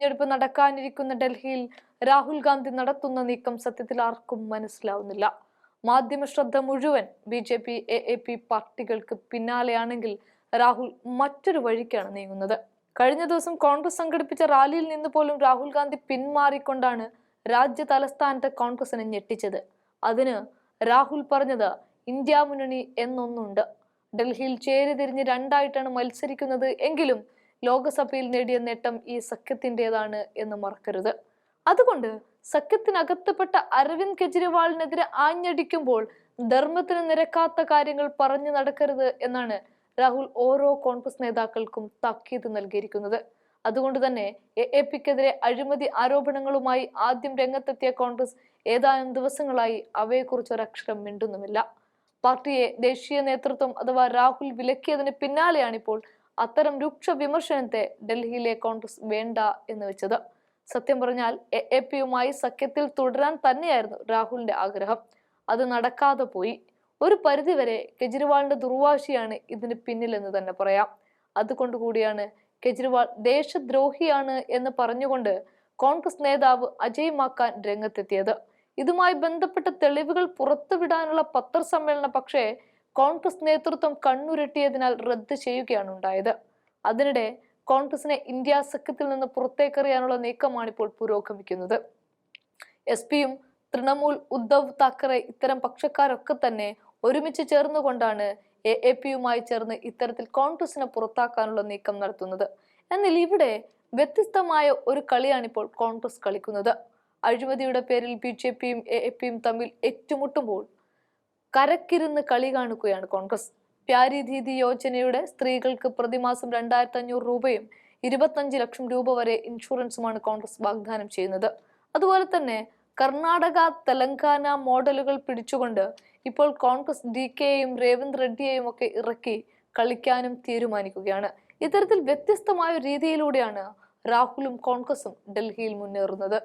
തെരഞ്ഞെടുപ്പ് നടക്കാനിരിക്കുന്ന ഡൽഹിയിൽ രാഹുൽ ഗാന്ധി നടത്തുന്ന നീക്കം സത്യത്തിൽ ആർക്കും മനസ്സിലാവുന്നില്ല. മാധ്യമ ശ്രദ്ധ മുഴുവൻ B J P A A P പാർട്ടികൾക്ക് പിന്നാലെയാണെങ്കിൽ രാഹുൽ മറ്റൊരു വഴിക്കാണ് നീങ്ങുന്നത്. കഴിഞ്ഞ ദിവസം കോൺഗ്രസ് സംഘടിപ്പിച്ച റാലിയിൽ നിന്ന് പോലും രാഹുൽ ഗാന്ധി പിന്മാറിക്കൊണ്ടാണ് രാജ്യ തലസ്ഥാനത്തെ കോൺഗ്രസിനെ ഞെട്ടിച്ചത്. അതിന് രാഹുൽ പറഞ്ഞത് ഇന്ത്യ മുന്നണി എന്നൊന്നുണ്ട്. ഡൽഹിയിൽ ചേരി തിരിഞ്ഞ് രണ്ടായിട്ടാണ് മത്സരിക്കുന്നത് എങ്കിലും ലോകസഭയിൽ നേടിയ നേട്ടം ഈ സഖ്യത്തിന്റെതാണ് എന്ന് മറക്കരുത്. അതുകൊണ്ട് സഖ്യത്തിനകത്തപ്പെട്ട അരവിന്ദ് കെജ്രിവാളിനെതിരെ ആഞ്ഞടിക്കുമ്പോൾ ധർമ്മത്തിന് നിരക്കാത്ത കാര്യങ്ങൾ പറഞ്ഞു നടക്കരുത് എന്നാണ് രാഹുൽ ഓരോ കോൺഗ്രസ് നേതാക്കൾക്കും താക്കീത് നൽകിയിരിക്കുന്നത്. അതുകൊണ്ട് തന്നെ എ എ പിക്കെതിരെ അഴിമതി ആരോപണങ്ങളുമായി ആദ്യം രംഗത്തെത്തിയ കോൺഗ്രസ് ഏതാനും ദിവസങ്ങളായി അവയെക്കുറിച്ച് ഒരക്ഷരം മിണ്ടുന്നുമില്ല. പാർട്ടിയെ ദേശീയ നേതൃത്വം അഥവാ രാഹുൽ വിലക്കിയതിന് പിന്നാലെയാണിപ്പോൾ അത്തരം രൂക്ഷ വിമർശനത്തെ ഡൽഹിയിലെ കോൺഗ്രസ് വേണ്ട എന്ന് വെച്ചത്. സത്യം പറഞ്ഞാൽ എ എ പിയുമായി സഖ്യത്തിൽ തുടരാൻ തന്നെയായിരുന്നു രാഹുലിന്റെ ആഗ്രഹം. അത് നടക്കാതെ പോയി. ഒരു പരിധിവരെ കെജ്രിവാളിന്റെ ദുർവാശിയാണ് ഇതിന് പിന്നിലെന്ന് തന്നെ പറയാം. അതുകൊണ്ട് കൂടിയാണ് കെജ്രിവാൾ ദേശദ്രോഹിയാണ് എന്ന് പറഞ്ഞുകൊണ്ട് കോൺഗ്രസ് നേതാവ് അജയ് മാക്കാൻ രംഗത്തെത്തിയത്. ഇതുമായി ബന്ധപ്പെട്ട തെളിവുകൾ പുറത്തുവിടാനുള്ള പത്രസമ്മേളനം പക്ഷേ കോൺഗ്രസ് നേതൃത്വം കണ്ണുരുട്ടിയതിനാൽ റദ്ദ് ചെയ്യുകയാണ് ഉണ്ടായത്. അതിനിടെ കോൺഗ്രസിനെ ഇന്ത്യ സഖ്യത്തിൽ നിന്ന് പുറത്തേക്കറിയാനുള്ള നീക്കമാണ് ഇപ്പോൾ പുരോഗമിക്കുന്നത്. എസ് പിയും തൃണമൂൽ ഉദ്ധവ് താക്കറെ ഇത്തരം പക്ഷക്കാരൊക്കെ തന്നെ ഒരുമിച്ച് ചേർന്നുകൊണ്ടാണ് എ എ പിയുമായി ചേർന്ന് ഇത്തരത്തിൽ കോൺഗ്രസിനെ പുറത്താക്കാനുള്ള നീക്കം നടത്തുന്നത്. എന്നാൽ ഇവിടെ വ്യത്യസ്തമായ ഒരു കളിയാണ് ഇപ്പോൾ കോൺഗ്രസ് കളിക്കുന്നത്. അഴിമതിയുടെ പേരിൽ ബി ജെ പിയും എ എ പിയും തമ്മിൽ ഏറ്റുമുട്ടുമ്പോൾ കരക്കിരുന്ന് കളി കാണിക്കുകയാണ് കോൺഗ്രസ്. പ്യാരി ദീദി യോജനയുടെ സ്ത്രീകൾക്ക് പ്രതിമാസം രണ്ടായിരത്തി അഞ്ഞൂറ് രൂപയും ഇരുപത്തഞ്ച് ലക്ഷം രൂപ വരെ ഇൻഷുറൻസുമാണ് കോൺഗ്രസ് വാഗ്ദാനം ചെയ്യുന്നത്. അതുപോലെ തന്നെ കർണാടക തെലങ്കാന മോഡലുകൾ പിടിച്ചുകൊണ്ട് ഇപ്പോൾ കോൺഗ്രസ് ഡി കെയും രേവന്ത് റെഡ്ഡിയെയും ഒക്കെ ഇറക്കി കളിക്കാനും തീരുമാനിക്കുകയാണ്. ഇത്തരത്തിൽ വ്യത്യസ്തമായ രീതിയിലൂടെയാണ് രാഹുലും കോൺഗ്രസും ഡൽഹിയിൽ മുന്നേറുന്നത്.